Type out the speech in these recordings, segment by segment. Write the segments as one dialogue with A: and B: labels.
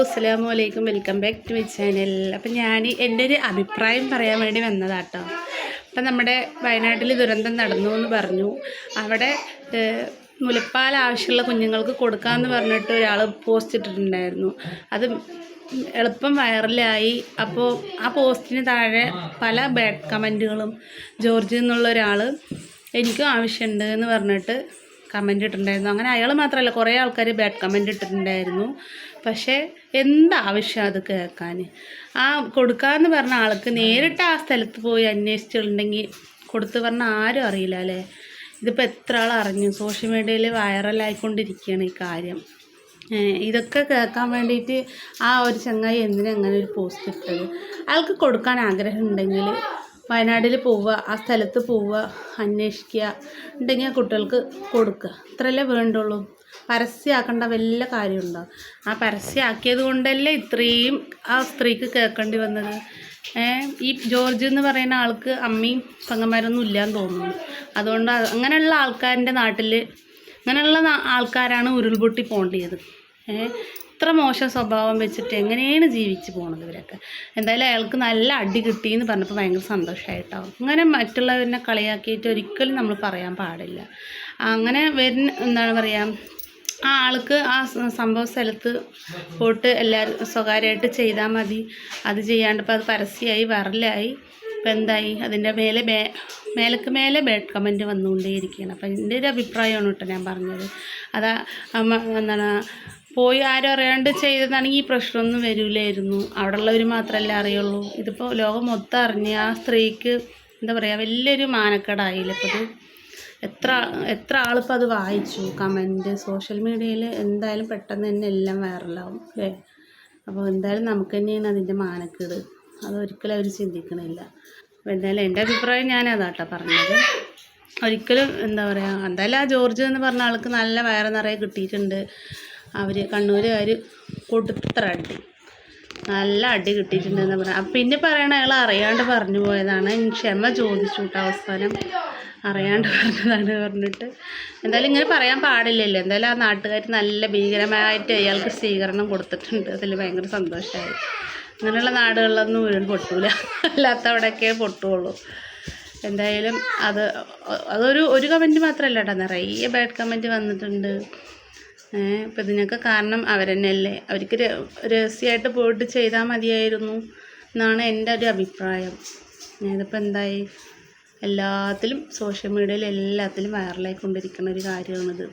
A: അസ്സാം വലൈക്കും welcome back to my channel അപ്പം ഞാൻ എന്റെ ഒരു അഭിപ്രായം പറയാൻ വേണ്ടി വന്നതാട്ടോ. അപ്പം നമ്മുടെ വയനാട്ടിൽ ദുരന്തം നടന്നു എന്ന് പറഞ്ഞു. അവിടെ മുലപ്പാൽ ആവശ്യമുള്ള കുഞ്ഞുങ്ങൾക്ക് കൊടുക്കാമെന്ന് പറഞ്ഞിട്ട് ഒരാൾ പോസ്റ്റ് ഇട്ടിട്ടുണ്ടായിരുന്നു. അത് എളുപ്പം വൈറലായി. അപ്പോൾ ആ പോസ്റ്റിന് താഴെ പല ബാഡ് കമന്റുകളും ജോർജ് എന്നുള്ള ഒരാൾ എനിക്കും ആവശ്യമുണ്ട് എന്ന് പറഞ്ഞിട്ട് കമന്റ് ഇട്ടിട്ടുണ്ടായിരുന്നു. അങ്ങനെ അയാൾ മാത്രമല്ല കുറേ ആൾക്കാർ ബാഡ് കമന്റ് ഇട്ടിട്ടുണ്ടായിരുന്നു. പക്ഷേ എന്താവശ്യം അത് കേൾക്കാൻ ആ കൊടുക്കാമെന്ന് പറഞ്ഞ ആൾക്ക് നേരിട്ട് ആ സ്ഥലത്ത് പോയി അന്വേഷിച്ചിട്ടുണ്ടെങ്കിൽ കൊടുത്ത് പറഞ്ഞ ആരും അറിയില്ല അല്ലേ? ഇതിപ്പോൾ എത്ര ആൾ അറിഞ്ഞു? സോഷ്യൽ മീഡിയയിൽ വൈറലായിക്കൊണ്ടിരിക്കുകയാണ് ഈ കാര്യം. ഇതൊക്കെ കേൾക്കാൻ വേണ്ടിയിട്ട് ആ ഒരു ചങ്ങായി എന്തിനാ അങ്ങനെ ഒരു പോസ്റ്റ് ഇട്ടത്? അയാൾക്ക് കൊടുക്കാൻ ആഗ്രഹം ഉണ്ടെങ്കിൽ വയനാട്ടിൽ പോവുക ആ സ്ഥലത്ത് പോവുക അന്വേഷിക്കുക ഉണ്ടെങ്കിൽ കുട്ടികൾക്ക് കൊടുക്കുക. ഇത്രയല്ലേ വേണ്ടുള്ളൂ. പരസ്യമാക്കേണ്ട വല്ല കാര്യമുണ്ടോ? ആ പരസ്യമാക്കിയത് കൊണ്ടല്ലേ ഇത്രയും ആ സ്ത്രീക്ക് കേൾക്കേണ്ടി വന്നത്. ഈ ജോർജ് എന്ന് പറയുന്ന ആൾക്ക് അമ്മയും പെങ്ങന്മാരൊന്നും ഇല്ലയെന്ന് തോന്നുന്നു. അതുകൊണ്ട് അങ്ങനെയുള്ള ആൾക്കാരിന്റെ നാട്ടിൽ അങ്ങനെയുള്ള ആൾക്കാരാണ് ഉരുൾപൊട്ടി ഏഹ് ഇത്ര മോശം സ്വഭാവം വെച്ചിട്ട് എങ്ങനെയാണ് ജീവിച്ച് പോകുന്നത് ഇവരൊക്കെ? എന്തായാലും അയാൾക്ക് നല്ല അടി കിട്ടി എന്ന് പറഞ്ഞപ്പോൾ ഭയങ്കര സന്തോഷമായിട്ടാവും അങ്ങനെ മറ്റുള്ളവരിനെ കളിയാക്കിയിട്ട് ഒരിക്കലും നമ്മൾ പറയാൻ പാടില്ല. അങ്ങനെ വരുന്ന എന്താണ് പറയുക ആ ആൾക്ക് ആ സംഭവ സ്ഥലത്ത് പോയിട്ട് എല്ലാവരും സ്വകാര്യമായിട്ട് ചെയ്താൽ മതി. അത് ചെയ്യാണ്ടിപ്പോൾ അത് പരസ്യമായി വരലായി ഇപ്പം എന്തായി? അതിന്റെ മേലെ ബേ മേലക്ക് മേലെ ബാഡ് കമന്റ് വന്നുകൊണ്ടേയിരിക്കുകയാണ് അപ്പം എന്റെ ഒരു അഭിപ്രായമാണ് കേട്ടോ ഞാൻ പറഞ്ഞത്. അതാ എന്താണ് പോയി ആരും അറിയാണ്ട് ചെയ്തതാണെങ്കിൽ ഈ പ്രശ്നമൊന്നും വരില്ലായിരുന്നു. അവിടെ ഉള്ളവർ മാത്രമല്ലേ അറിയുള്ളൂ. ഇതിപ്പോൾ ലോകം മൊത്തം അറിഞ്ഞ് ആ സ്ത്രീക്ക് എന്താ പറയുക വലിയൊരു മാനക്കേടായില്ല. ഇപ്പോൾ ഇത് എത്ര എത്ര ആളിപ്പോൾ അത് വായിച്ചു. കമന്റ് സോഷ്യൽ മീഡിയയിൽ എന്തായാലും പെട്ടെന്ന് തന്നെ എല്ലാം വൈറലാവും അല്ലേ? അപ്പോൾ എന്തായാലും നമുക്ക് തന്നെയാണ് അതിന്റെ മാനക്കേട്. അതൊരിക്കലും അവർ ചിന്തിക്കണില്ല. അപ്പോൾ എന്തായാലും എന്റെ അഭിപ്രായം ഞാൻ അതാട്ടോ പറഞ്ഞത്. ഒരിക്കലും എന്താ പറയുക എന്തായാലും ആ ജോർജ് എന്ന് പറഞ്ഞ ആൾക്ക് നല്ല വയറ് നിറയെ കിട്ടിയിട്ടുണ്ട്. അവർ കണ്ണൂരുകാർ കൊടുത്ര അടി. നല്ല അടി കിട്ടിയിട്ടുണ്ടെന്ന് പറയാം പിന്നെ പറയണ അയാൾ അറിയാണ്ട് പറഞ്ഞു പോയതാണ്. ക്ഷമ ചോദിച്ചു അവസാനം. അറിയാണ്ട് പറഞ്ഞതാണ് പറഞ്ഞിട്ട്. എന്തായാലും ഇങ്ങനെ പറയാൻ പാടില്ലല്ലോ. എന്തായാലും ആ നാട്ടുകാർ നല്ല ഭീകരമായിട്ട് അയാൾക്ക് സ്വീകരണം കൊടുത്തിട്ടുണ്ട്. അതിൽ ഭയങ്കര സന്തോഷമായി അങ്ങനെയുള്ള നാടുകളിലൊന്നും വീട് പൊട്ടൂല. അല്ലാത്തവിടെയൊക്കെ പൊട്ടുള്ളൂ. എന്തായാലും അത് അതൊരു ഒരു കമന്റ് മാത്രമല്ല കേട്ടോ. നിറയെ ബാഡ് കമന്റ് വന്നിട്ടുണ്ട്. ഇപ്പം ഇതിനൊക്കെ കാരണം അവർ തന്നെയല്ലേ അവർക്ക് രഹസ്യമായിട്ട് പോയിട്ട് ചെയ്താൽ മതിയായിരുന്നു എന്നാണ് എന്റെ ഒരു അഭിപ്രായം. ഇതിപ്പോൾ എന്തായി? എല്ലാത്തിലും സോഷ്യൽ മീഡിയയിൽ എല്ലാത്തിലും വൈറലായിക്കൊണ്ടിരിക്കുന്ന ഒരു കാര്യമാണിത്.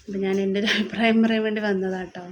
A: അപ്പം ഞാൻ എന്റെ ഒരു അഭിപ്രായം പറയാൻ വേണ്ടി വന്നതാട്ടോ.